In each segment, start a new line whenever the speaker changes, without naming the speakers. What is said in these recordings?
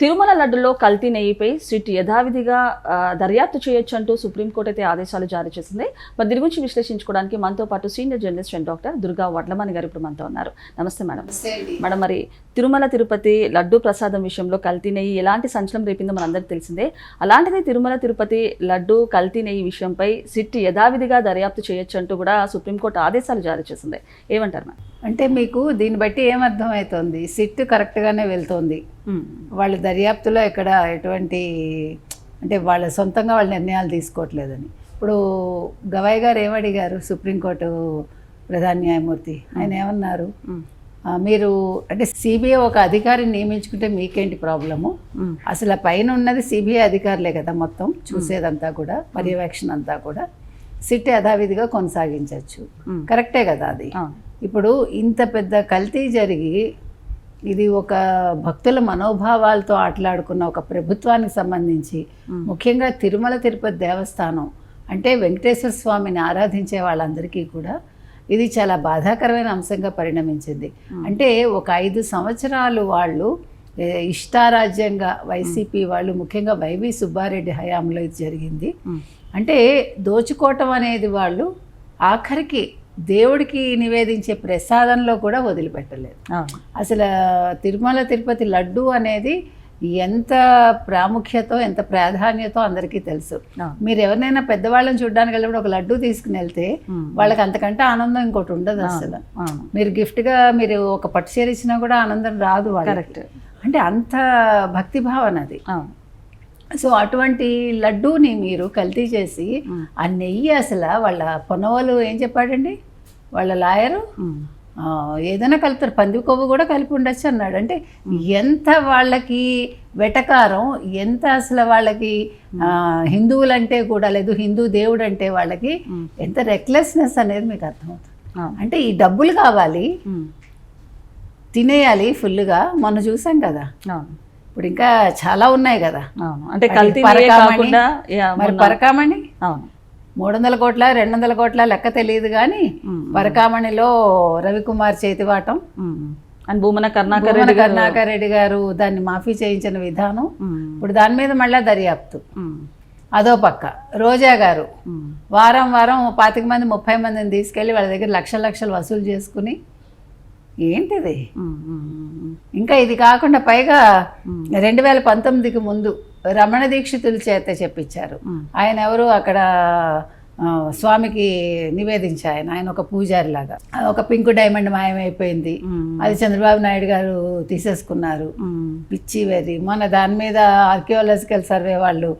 తిరుమల లడ్డులో కల్తీ నెయ్యిపై సిట్ యథావిధిగా దర్యాప్తు చేయొచ్చు అంటూ సుప్రీంకోర్టు అయితే ఆదేశాలు జారీ చేసింది. మరి దీని గురించి విశ్లేషించుకోవడానికి మనతో పాటు senior journalist and doctor Durga Vadlamani గారు ఇప్పుడు మనతో ఉన్నారు. నమస్తే మేడం. మేడం మరి తిరుమల తిరుపతి లడ్డు ప్రసాదం విషయంలో కల్తీ నెయ్యి ఎలాంటి సంచలనం రేపిందో మనందరికీ తెలిసిందే. అలాంటిది తిరుమల తిరుపతి లడ్డు కల్తీ నెయ్యి విషయంపై సిట్ యథావిధిగా దర్యాప్తు చేయొచ్చు అంటూ కూడా సుప్రీంకోర్టు ఆదేశాలు జారీ చేసింది. ఏమంటారు మేడం?
అంటే మీకు దీన్ని బట్టి ఏమర్థమవుతోంది? సిట్ కరెక్ట్గానే వెళ్తోంది. వాళ్ళ దర్యాప్తులో ఎక్కడ ఎటువంటి అంటే వాళ్ళ సొంతంగా వాళ్ళ నిర్ణయాలు తీసుకోవట్లేదని. ఇప్పుడు గవాయ్ గారు ఏమడిగారు సుప్రీంకోర్టు ప్రధాన న్యాయమూర్తి. ఆయన ఏమన్నారు? మీరు అంటే సిబిఐ ఒక అధికారిని నియమించుకుంటే మీకేంటి ప్రాబ్లము? అసలు పైన ఉన్నది సిబిఐ అధికారులే కదా మొత్తం చూసేదంతా కూడా పర్యవేక్షణ అంతా కూడా. సిట్ యథావిధిగా కొనసాగించవచ్చు. కరెక్టే కదా అది. ఇప్పుడు ఇంత పెద్ద కల్తీ జరిగి ఇది ఒక భక్తుల మనోభావాలతో ఆటలాడుకున్న ఒక ప్రభుత్వానికి సంబంధించి ముఖ్యంగా తిరుమల తిరుపతి దేవస్థానం అంటే వెంకటేశ్వర స్వామిని ఆరాధించే వాళ్ళందరికీ కూడా ఇది చాలా బాధాకరమైన అంశంగా పరిణమించింది. అంటే ఒక ఐదు సంవత్సరాలు వాళ్ళు ఇష్టారాజ్యంగా వైసీపీ వాళ్ళు ముఖ్యంగా వైవి సుబ్బారెడ్డి హయాంలో ఇది జరిగింది. అంటే దోచుకోవటం అనేది వాళ్ళు ఆఖరికి దేవుడికి నివేదించే ప్రసాదంలో కూడా వదిలిపెట్టలేదు. అసలు తిరుమల తిరుపతి లడ్డు అనేది ఎంత ప్రాముఖ్యతో ఎంత ప్రాధాన్యతో అందరికీ తెలుసు. మీరు ఎవరినైనా పెద్దవాళ్ళని చూడడానికి వెళ్ళినప్పుడు ఒక లడ్డు తీసుకుని వెళ్తే వాళ్ళకి అంతకంటే ఆనందం ఇంకోటి ఉండదు అసలు. మీరు గిఫ్ట్గా మీరు ఒక పట్టు చీర ఇచ్చినా కూడా ఆనందం రాదు వాళ్ళకి.
కరెక్ట్.
అంటే అంత భక్తి భావన అది. సో అటువంటి లడ్డూని మీరు కల్తీ చేసి ఆ నెయ్యి అసలు వాళ్ళ పొనవలు ఏం చెప్పాడండి? వాళ్ళ లాయరు? ఏదైనా కలుపుతారు. పంది కొవ్వు కూడా కలిపి ఉండొచ్చు అన్నాడు. అంటే ఎంత వాళ్ళకి వెటకారం ఎంత అసలు వాళ్ళకి హిందువులంటే కూడా లేదు హిందూ దేవుడు అంటే వాళ్ళకి ఎంత రెక్లెస్నెస్ అనేది మీకు అర్థమవుతుంది. అంటే ఈ డబ్బులు కావాలి తినేయాలి ఫుల్గా మొన్న చూసాం కదా. ఇప్పుడు ఇంకా చాలా ఉన్నాయి కదా.
అవును. అంటే కల్తీ కాకుండా
మరి పరకామణి
అవును.
మూడు వందల కోట్ల రెండు వందల కోట్ల లెక్క తెలియదు కానీ పరకామణిలో రవికుమార్ చేతివాటం
అండ్ భూమన కర్ణాకర్ రెడ్డి
కరుణాకర్ రెడ్డి గారు దాన్ని మాఫీ చేయించిన విధానం ఇప్పుడు దాని మీద మళ్ళీ దర్యాప్తు. అదో పక్క. రోజా గారు వారం వారం పాతిక మంది ముప్పై మందిని తీసుకెళ్ళి వాళ్ళ దగ్గర లక్షల లక్షలు వసూలు చేసుకుని ఏంటిది? ఇంకా ఇది కాకుండా పైగా రెండు వేల పంతొమ్మిదికి ముందు రమణ దీక్షితుల చేత చెప్పించారు. ఆయన ఎవరు? అక్కడ స్వామికి నివేదించి ఆయన. ఆయన ఒక పూజారి లాగా ఒక పింక్ డైమండ్ మాయమైపోయింది. అది చంద్రబాబు నాయుడు గారు తీసేసుకున్నారు. పిచ్చి వెర్రి. మన దాని మీద ఆర్కియాలజికల్ సర్వే వాళ్ళు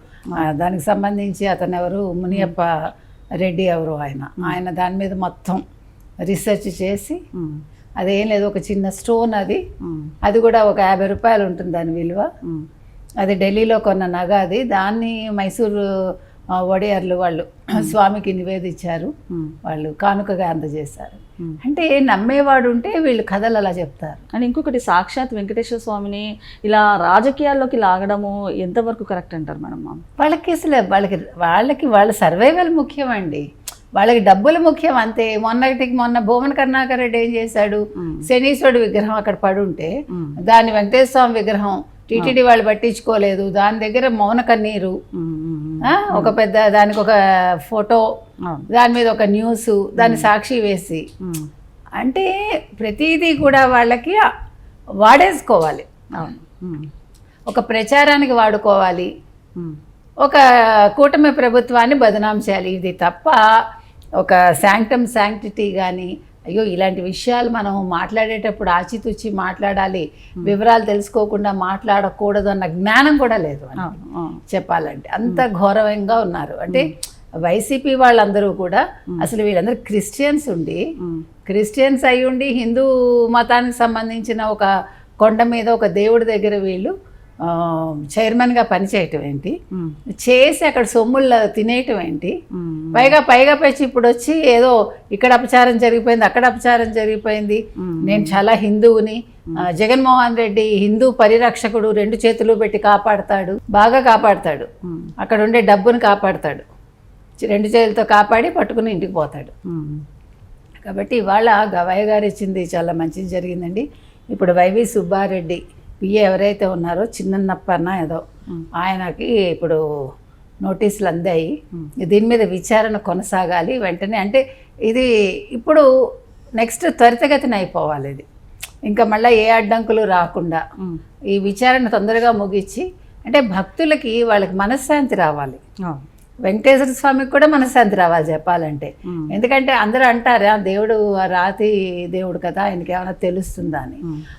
దానికి సంబంధించి అతను ఎవరు? మునియప్ప రెడ్డి ఎవరు ఆయన. ఆయన దాని మీద మొత్తం రీసెర్చ్ చేసి అదేం లేదు ఒక చిన్న స్టోన్ అది. అది కూడా ఒక యాభై రూపాయలు ఉంటుంది దాని విలువ. అది ఢిల్లీలో కొన్న నగ అది. దాన్ని మైసూరు ఆ, ఒడియార్లు వాళ్ళు స్వామికి నివేదించారు. వాళ్ళు కానుకగా అందజేశారు. అంటే నమ్మేవాడు ఉంటే వీళ్ళు కథలు అలా చెప్తారు.
అండ్ ఇంకొకటి సాక్షాత్ వెంకటేశ్వర స్వామిని ఇలా రాజకీయాల్లోకి లాగడము ఎంతవరకు కరెక్ట్ అంటారు మేడం
వాళ్ళకి అసలు వాళ్ళకి వాళ్ళకి వాళ్ళ సర్వైవల్ ముఖ్యమండి. వాళ్ళకి డబ్బులు ముఖ్యం అంతే. మొన్నటికి మొన్న భువన కరుణాకర్ రెడ్డి ఏం చేశాడు? శనీశ్వరుడు విగ్రహం అక్కడ పడి ఉంటే
ఉమ్,
దాని వెంకటేశ్వర స్వామి విగ్రహం టీటీడీ వాళ్ళు పట్టించుకోలేదు. దాని దగ్గర మౌన కన్నీరు. ఒక పెద్ద దానికి ఒక ఫోటో దాని మీద ఒక న్యూస్ దాన్ని సాక్షి వేసి. అంటే ప్రతిదీ కూడా వాళ్ళకి వాడేసుకోవాలి. ఒక ప్రచారానికి వాడుకోవాలి. ఒక కూటమి ప్రభుత్వాన్ని బదనాం చేయాలి. ఇది తప్ప ఒక శాంక్టమ్ శాంక్టిటీ కానీ అయ్యో ఇలాంటి విషయాలు మనం మాట్లాడేటప్పుడు ఆచితూచి మాట్లాడాలి. వివరాలు తెలుసుకోకుండా మాట్లాడకూడదు అన్న జ్ఞానం కూడా లేదు చెప్పాలంటే అంత ఘోరవంగా ఉన్నారు. అంటే వైసీపీ వాళ్ళందరూ కూడా అసలు వీళ్ళందరూ క్రిస్టియన్స్ ఉండి క్రిస్టియన్స్ అయి ఉండి హిందూ మతానికి సంబంధించిన ఒక కొండ మీద ఒక దేవుడి దగ్గర వీళ్ళు చైర్మన్గా పనిచేయటం ఏంటి? చేసి అక్కడ సొమ్ముల్లో తినేయటం ఏంటి? పైగా పైగా పెంచి ఇప్పుడు వచ్చి ఏదో ఇక్కడ అపచారం జరిగిపోయింది అక్కడ అపచారం జరిగిపోయింది. నేను చాలా హిందువుని. జగన్మోహన్ రెడ్డి హిందూ పరిరక్షకుడు రెండు చేతులు పెట్టి కాపాడతాడు బాగా కాపాడతాడు. అక్కడ ఉండే డబ్బుని కాపాడతాడు. రెండు చేతులతో కాపాడి పట్టుకుని ఇంటికి పోతాడు. కాబట్టి ఇవాళ గవయ్య గారు ఇచ్చింది చాలా మంచిది జరిగిందండి. ఇప్పుడు వైవి సుబ్బారెడ్డి పిఏ ఎవరైతే ఉన్నారో చిన్నప్పన్న ఏదో ఆయనకి ఇప్పుడు నోటీసులు అందాయి. దీని మీద విచారణ కొనసాగాలి వెంటనే. అంటే ఇది ఇప్పుడు నెక్స్ట్ త్వరితగతిన అయిపోవాలి ఇది. ఇంకా మళ్ళీ ఏ అడ్డంకులు రాకుండా. ఈ విచారణ తొందరగా ముగించి అంటే భక్తులకి వాళ్ళకి మనశ్శాంతి రావాలి. వెంకటేశ్వర స్వామికి కూడా మనశ్శాంతి రావాలి చెప్పాలంటే.
ఎందుకంటే
అందరూ అంటారు "ఆ, దేవుడు ఆ రాతి దేవుడు కదా ఆయనకి ఏమైనా తెలుస్తుందా అని.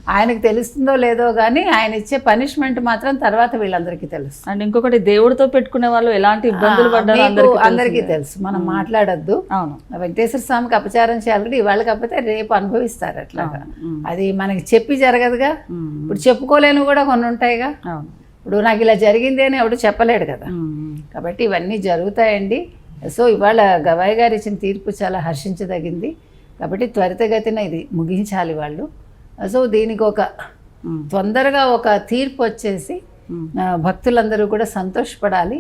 ఆయనకి తెలుస్తుందో లేదో కానీ ఆయన ఇచ్చే పనిష్మెంట్ మాత్రం తర్వాత వీళ్ళందరికీ తెలుసు.
అండ్ ఇంకొకటి దేవుడితో పెట్టుకునే వాళ్ళు ఎలాంటి ఇబ్బందులు పడ్డారో అందరికీ.
తెలుసు మనం మాట్లాడొద్దు.
అవును.
వెంకటేశ్వర స్వామికి అపచారం చేయాలి కూడా ఇవాళ కాకపోతే రేపు అనుభవిస్తారు అట్లాగా. అది మనకి చెప్పి జరగదుగా. ఇప్పుడు చెప్పుకోలేనివి కూడా కొన్ని ఉంటాయిగా. ఇప్పుడు నాకు ఇలా జరిగింది అని ఎవడు చెప్పలేడు కదా. కాబట్టి ఇవన్నీ జరుగుతాయండి. సో ఇవాళ గవాయ్ గారు ఇచ్చిన తీర్పు చాలా హర్షించదగింది. కాబట్టి త్వరితగతిన ఇది ముగించాలి వాళ్ళు. సో దీనికి ఒక. తొందరగా ఒక తీర్పు వచ్చేసి భక్తులందరూ కూడా సంతోషపడాలి.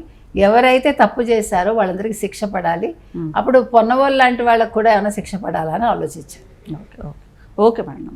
ఎవరైతే తప్పు చేశారో వాళ్ళందరికీ శిక్ష పడాలి. అప్పుడు పొన్నవాళ్ళు లాంటి వాళ్ళకు కూడా ఏమైనా శిక్ష పడాలని ఆలోచించాను
ఓకే ఓకే. Okay madam.